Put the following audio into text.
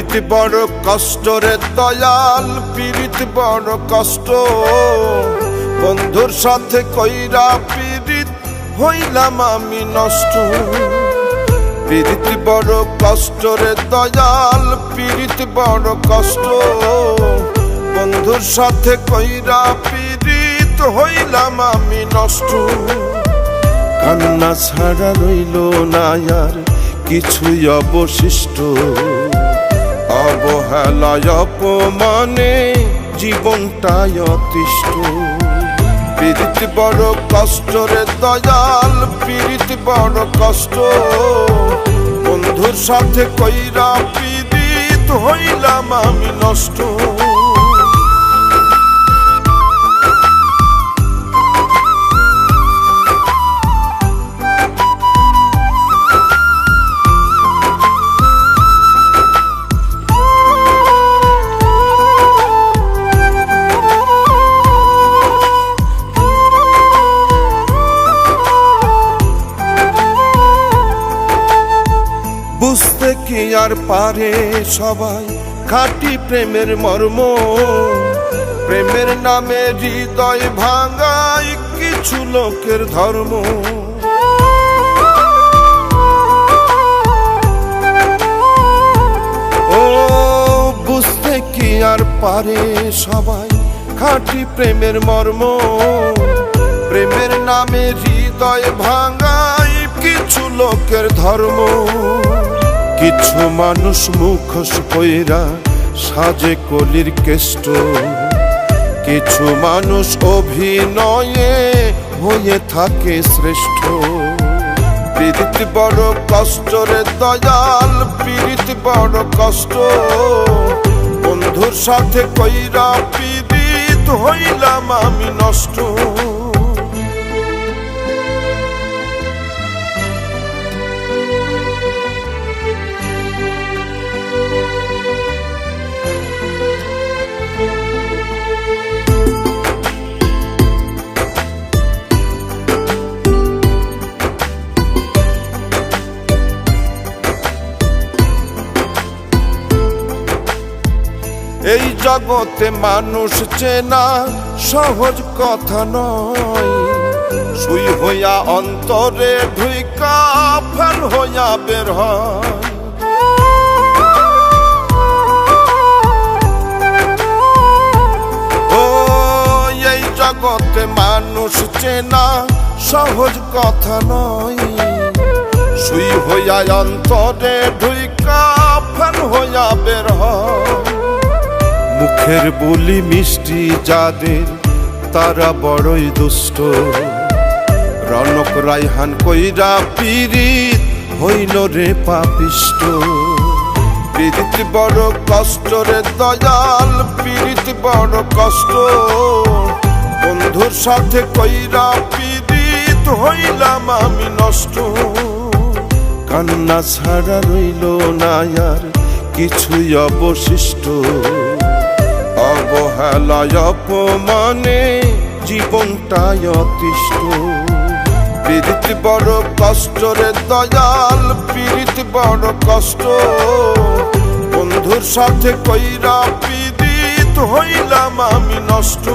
পীড়িত বড় কষ্ট রে দয়াল পীড়িত বড় কষ্ট। বন্ধুর সাথে কইরা পীড়িত হইলাম আমি নষ্ট। পীড়িত বড় কষ্ট রে দয়াল পীড়িত বড় কষ্ট। বন্ধুর সাথে কইরা পীড়িত হইলাম আমি নষ্ট। কান্না ছাড়া রইল না আর কিছুই অবশিষ্ট। অবহেলায় অপমানে জীবনটাই অতিষ্ঠ। পীড়িত বড় কষ্ট রে দয়াল, পীড়িত বড় কষ্ট। বন্ধুর সাথে কইরা পীড়িত হইলাম আমি নষ্ট। বুঝতে কি আর পারে সবাই? খাঁটি প্রেমের মর্ম, প্রেমের নামে হৃদয় ভাঙায় কিছু লোকের ধর্ম। ও, বুঝতে কি আর পারে সবাই? খাঁটি প্রেমের মর্ম, প্রেমের নামে হৃদয় ভাঙায় কিছু লোকের ধর্ম। কিছু মানুষ মুখোশ কইরা সাজে কলির কেষ্ট। কিছু মানুষ অভিনয়ে হয়ে থাকে শ্রেষ্ঠ। পীড়িত বড় কষ্ট রে দয়াল, পীড়িত বড় কষ্ট। বন্ধুর সাথে কইরা পীড়িত হইলাম আমি নষ্ট। জগতে মানুষ চেনা সহজ কথা নয়। সুই হইয়া অন্তরে ঢুইকা ফেল হইয়া বের হয়। এই জগতে মানুষ চেনা সহজ কথা নয়। সুই হইয়া অন্তরে ঢুইকা ফেল হইয়া বের হয়। মুখের বলি মিষ্টি যাদের, তারা বড়ই দুষ্ট। রনক রাইহান কইরা পীড়িত হইল রে পাপিষ্ট। পীড়িত বড় কষ্ট রে দয়াল, পীড়িত বড় কষ্ট। বন্ধুর সাথে কইরা পীড়িত হইলাম আমি নষ্ট। কান্না ছাড়া রইল না আর কিছুই অবশিষ্ট। অবহেলায় অপমানে জীবনটাই অতিষ্ঠ। পীড়িত বড় কষ্ট রে দয়াল, পীড়িত বড় কষ্ট। বন্ধুর সাথে কইরা পীড়িত হইলাম আমি নষ্ট।